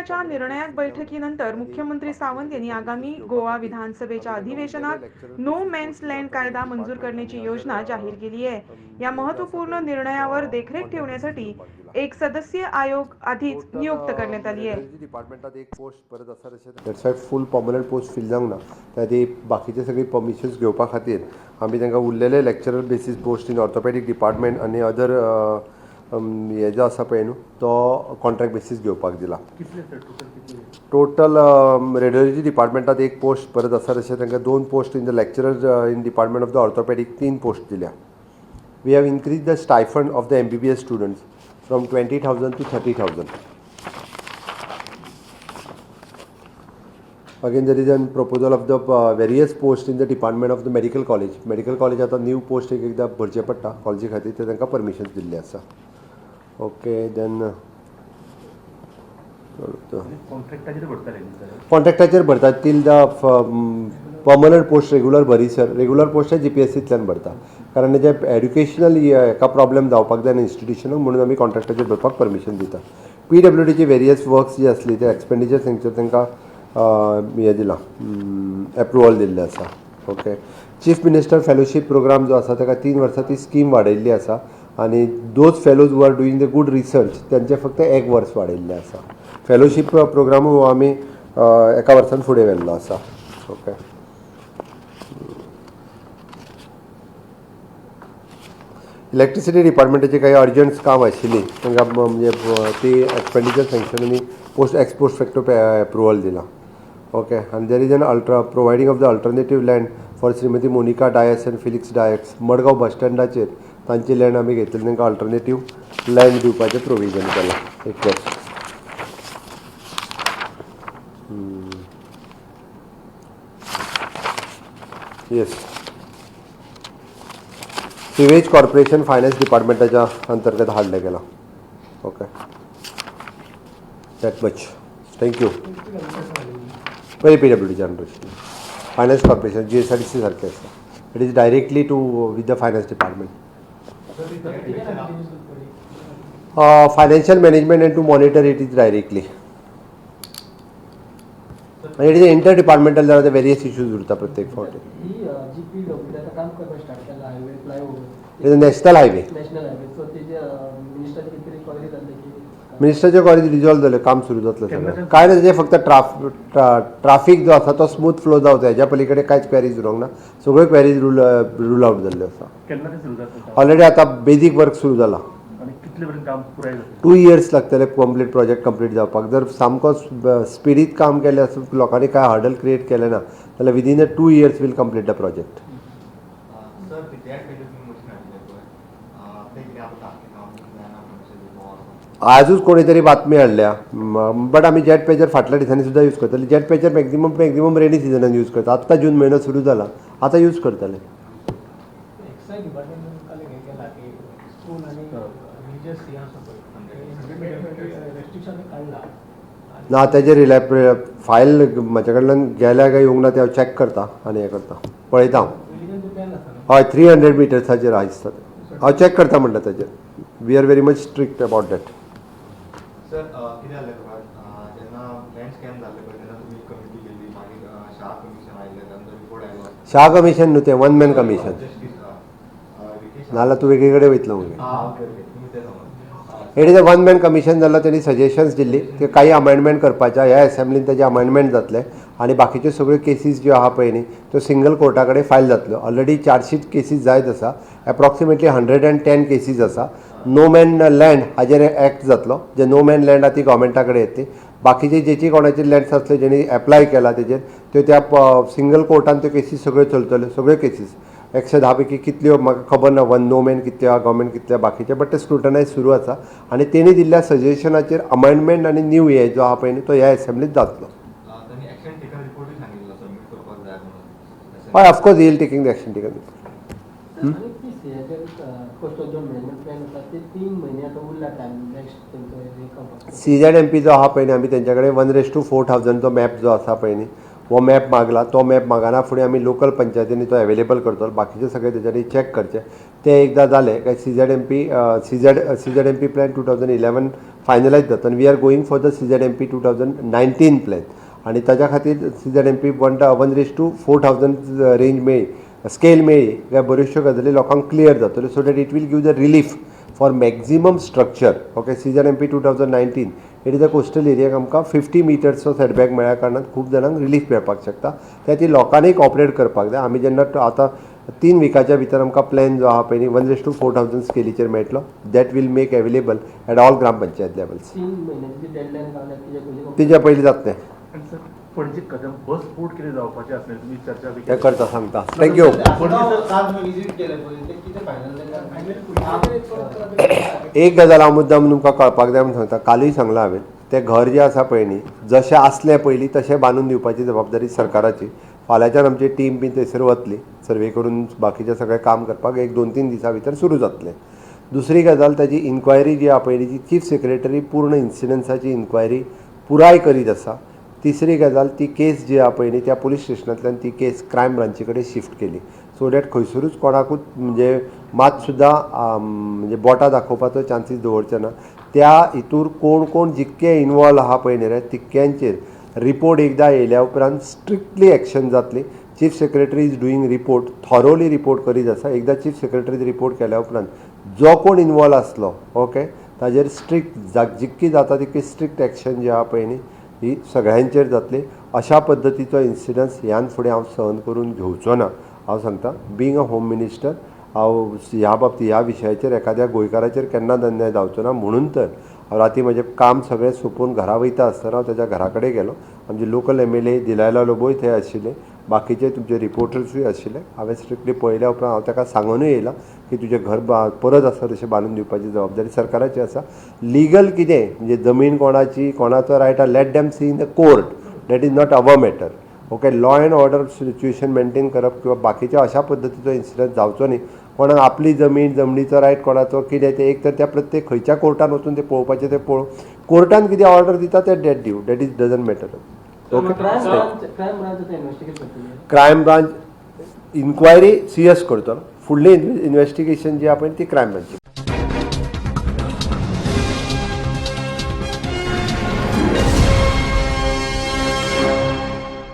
मंत्रिमंडळाच्या निर्णयात बैठकीनंतर मुख्यमंत्री सावंत यांनी आगामी गोवा विधानसभेच्या अधिवेशनात नो मेन्स लँड कायदा मंजूर करण्याची योजना जाहीर केली आहे. या महत्त्वपूर्ण निर्णयावर देखरेख ठेवण्यासाठी एक सदस्यीय आयोग आधीच नियुक्त करण्यात आली आहे. डिपार्टमेंटात एक पोस्ट परत आसा that's why full permanent post fill जावंक ना. त्या बाकीचे सगळी परमिशन्स घेवपा खातीर आमी तांकां उरलेले lecturer basis post in orthopaedic department आनी अदर हे जो आसा पळय न्हू तो कॉन्ट्रॅक्ट बेसीस घेवपाक दिला. टोटल रेडिओलॉजी डिपार्टमेंटात एक पोस्ट परत आसा तशें तांकां दोन post in the lecturer in department of the orthopaedic तीन पोस्ट दिल्या. We have increase the stipend of the M B B S students from twenty thousand to thirty thousand there is a proposal of the uh, various posts in the department of the medical college. Medical college आता new post एक एकदा भरचे पडटा कॉलेजी खातीर ते तांकां permission Delhi आसा. Okay then कॉन्ट्रॅक्टाचेर न्ही सर कॉन्ट्रॅक्टाचेर भरतात. Till the permanent post regular भरीसर regular post G P S सींतल्यान भरता. कारण जे एड्युकेशनल हेका प्रॉब्लेम जावपाक जाय इन्स्टिट्युशनाक म्हणून आमी कॉन्ट्रॅक्टाचेर भरपाक परमिशन दिता. पी डब्ल्यू डीची वेरियस वर्क्स जी आसली ते एक्सपेंडिचर सेंक्चर तांकां हें दिलां. एप्रुवल दिल्लें आसा okay chief minister fellowship programme जो आसा ताका तीन वर्सां ती स्कीम वाडयल्ली आसा आनी those fellows who are doing the good research त्यांचे फक्त एक वर्स वाडयल्लें आसा फेलोशीप प्रोग्राम हो आमी एका वर्सान फुडें व्हेल्लो आसा ओके इलेक्ट्रिसिटी डिपार्टमेंटाची काही अर्जंट काम आशिल्ली तांकां म्हणजे ती एक्सपेंडिचर सँक्शनांनी पोस्ट एक्सपोस्ट फॅक्टो एप्रुवल दिला. ओके आनी there is an ultra providing of the alternative land for Shrimati Monica Dias and Felix डायक्स Madgaon bus स्टँडाचेर तांची लँड आमी घेतली तांकां ऑल्टरनेटीव लँड दिवपाचें प्रोविजन केलां. एक वर्स येस सिवेज कॉर्पोरेशन फायनान्स डिपार्टमेंटाच्या अंतर्गत हाडले गेला. Okay that much thank you very P W D generation finance corporation G S R T C सारखे असतात. It is directly to with the finance department financial management and to monitor it is directly it is inter departmental जाल्यार ते various issues उरता प्रत्येक फावटी केला highway flyover it is national highway national highway so तेजे मिनिस्टरचे कितें तरी क्वारी जाल्ले की मिनिस्टरच्या कॉलेज रिजॉल्व जालें काम सुरू जातलें सगळें. काय ना तेजें फक्त ट्राफ ट्राफीक जो आसा तो स्मूथ फ्लो जावचो हेज्या पलीकडे कांयच क्वेरीज उरोंक ना सगळ्यो क्वेरीज रूल रूल आउट जाल्ल्यो आसा ऑलरेडी आतां बेजीक वर्क सुरू जाला टू इयर्स लागतले कंप्लीट प्रोजेक्ट कंप्लीट जावपाक. जर सामको स्पिडीत काम केलें आसून लोकांनी काय हर्डल क्रिएट केलें ना जाल्यार within a two years will complete the project sir ते त्या पयलीं तुमी मशीन हाडले पळय ते कितें आतां तांतलें काम जायना म्हणून आजूच कोणी तरी बातमी हाडल्या बट आमी जेट पेजर फाटल्या दिसांनी सुद्दां यूज करतले jet pager maximum maximum rainy सिजनान यूज करता. आत्तां जून म्हयनो सुरू जाला आतां यूज करतले. आसा ना तेजेर रिलॅप फायल म्हाजे कडल्यान गेल्या काय येवंक ना ते हांव चॅक करता आनी हें करता. पळयता हांव आसा हय थ्री हंड्रेड मिटर्साचेर आसता ते हांव चॅक करता म्हणटा तेजेर we are very much strict about that sir कितें जालें तुका जेन्ना लँड स्कॅम जाल्ले पळय तेन्ना तुमी कमिटी केल्ली मागीर शाह कमिशन आयिल्लें तांचो रिपोर्ट आयलो शाह कमिशन न्हू तें वन मॅन कमिशन नाल्यार तूं वेगळे कडेन वयतलो मगे it is a one man commission जाल्लो तेणी सजेशन्स दिल्ली ते काही अमेंडमेंट करपाच्या ह्या एसेंब्लीन तेजे अमेंडमेंट जातले आनी बाकीच्यो सगळ्यो केसीस ज्यो आहा पळय न्ही त्यो सिंगल कोर्टा कडेन फायल जातल्यो ऑलरेडी चारशीच केसीस जायत आसा approximately hundred and ten cases आसा नो मॅन लँड हाजेर एक्ट जातलो. जे नो मॅन लँड आहा ती गोवमेंटा कडेन येतली बाकीचे जेची कोणाची लँड्स आसले जेणी एप्लाय केला तेजेर त्यो त्या सिंगल कोर्टान त्यो केसीस सगळ्यो चलतल्यो सगळ्यो केसीस एकशे धा पैकी कितल्यो म्हाका खबर ना वन नो मॅन कितले आहा गव्हर्मेंट कितले आहा बाकीचे बट ते स्क्रुटनायज सुरू आसा आनी तेणी दिल्ल्या सजेशनाचेर अमेंडमेंट आनी न्यू हे जो आहा पळय न्ही तो ह्या एसेंब्लीत जातलो हय ऑफकोर्स येईल taking the action taken coastal जो मॅनेजमेंट प्लॅन होता ते तीन म्हयने उरला टायम नेक्स्ट तेंचो सी झॅड एम पी जो आहा पळय न्ही आमी तेंच्या कडेन वन रेस टू फोर थावजंडचो मॅप जो आसा पळय न्ही हो मॅप मागला तो मॅप मागना फुडें आमी लोकल पंचायतींनी तो अवेलेबल करतलो बाकीचे सगळे तेज्यानी चॅक करचे. ते एकदां जालें काय C Z M P C Z C Z M P plan two thousand eleven finalise जाता आनी we are going for the C Z M P two thousand nineteen plan आनी ताच्या खातीर C Z M P one one is to four thousand range मेळ्ळी scale मेळ्ळी काय बऱ्योचश्यो गजाली लोकांक क्लियर जातल्यो so that it will give the relief for maximum structure okay season M P two thousand nineteen it is the coastal एरियाक आमकां fifty मिटर्सचो setback मेळ्ळ्या कारणान खूब जाणांक रिलीफ मेळपाक शकता. त्या ती लोकांनीय कॉपरेट करपाक जाय. आमी जेन्ना आतां तीन विकाच्या भितर आमकां प्लॅन जो आहा पळय न्ही one is to four thousand स्केलीचेर मेळटलो. That will make available at all levels काढल्यात त्याच्या पयलीं तेच्या पयलीं जातलें पणजे कदम बस पोर्ट कितें जावपाचें आसलें तुमी चर्चा बी तें. करता सांगता. थँक्यू काल तुम्ही विजिट केलं ते किती फायनल एक गजाल हांव मुद्दाम तुमकां कळपाक जाय म्हूण सांगता. कालूय सांगलां हांवें तें घर जें आसा पळय न्ही जशें आसलें पयलीं तशें बांदून दिवपाची जबाबदारी सरकाराची. फाल्यांच्यान आमची टीम बी थंयसर वतली सर्वे करून बाकीचें सगळें काम करपाक एक दोन तीन दिसां भितर सुरू जातलें. दुसरी गजाल ताची इन्क्वायरी जी आहा ती चीफ सेक्रेटरी पूर्ण इन्सिडन्साची इन्क्वायरी पुराय करीत आसा. तिसरी गजाल ती केस जी आहा पयली न्ही त्या पुलीस स्टेशनांतल्यान ती केस क्रायम ब्रांची कडेन शिफ्ट केली. सो डॅट खंयसरूच कोणाकूच म्हणजे मात सुद्दां म्हणजे बोटां दाखोवपाचो चान्सीस दवरचे ना. त्या हितूर कोण कोण जितके इनवॉल्व आहा पळय न्ही रे तितक्यांचेर रिपोर्ट एकदां येयल्या उपरांत स्ट्रिक्टली एक्शन जातली. Chief secretary is doing report thoroughly report करीत आसा. एकदां चीफ सेक्रेटरी रिपोर्ट केल्या उपरांत जो कोण इनवॉल्व आसलो ओके ताजेर स्ट्रिक्ट जितकी जाता तितकी स्ट्रिक्ट एक्शन जे आहा पळय न्ही ही सगळ्यांचेर जातली. अशा पद्दतीचो इन्सिडन्स ह्यान फुडें हांव सहन करून घेवचो ना. हांव सांगता बिंग अ होम मिनिस्टर हांव ह्या बाबतींत ह्या विशयाचेर एखाद्या गोंयकाराचेर केन्ना अन्याय जावचो ना. म्हणून तर हांव राती म्हजें काम सगळें सोंपून घरा वयता आसतना हांव ताच्या घरा कडेन गेलो. आमचे local M L A Delilah लोबोय थंय आशिल्ले बाकीचे तुमचे रिपोर्टर्सूय आशिल्ले हांवें स्ट्रिक्टली पळयल्या उपरांत हांव ताका सांगूनय येयलां की तुजें घर परत आसा तशें बांदून दिवपाची जबाबदारी सरकाराची आसा लिगल कितें म्हणजे जमीन कोणाची कोणाचो रायट आहा? Let them see in the court that is not our matter okay law and order situation maintain करप किंवा बाकीच्या अशा पद्दतीचो इन्सिडंट जावचो न्ही. कोणाक आपली जमीन जमनीचो रायट कोणाचो कितें तें एक तर त्या प्रत्येक खंयच्या कोर्टान वचून तें पळोवपाचें तें पळोव कोर्टान कितें ऑर्डर दिता तें डॅट दिव that is doesn't matter okay crime branch crime inquiry C S करतलो फुडली इन्व्हेस्टिगेशन जी आहा पळय ती क्रायम ब्रांची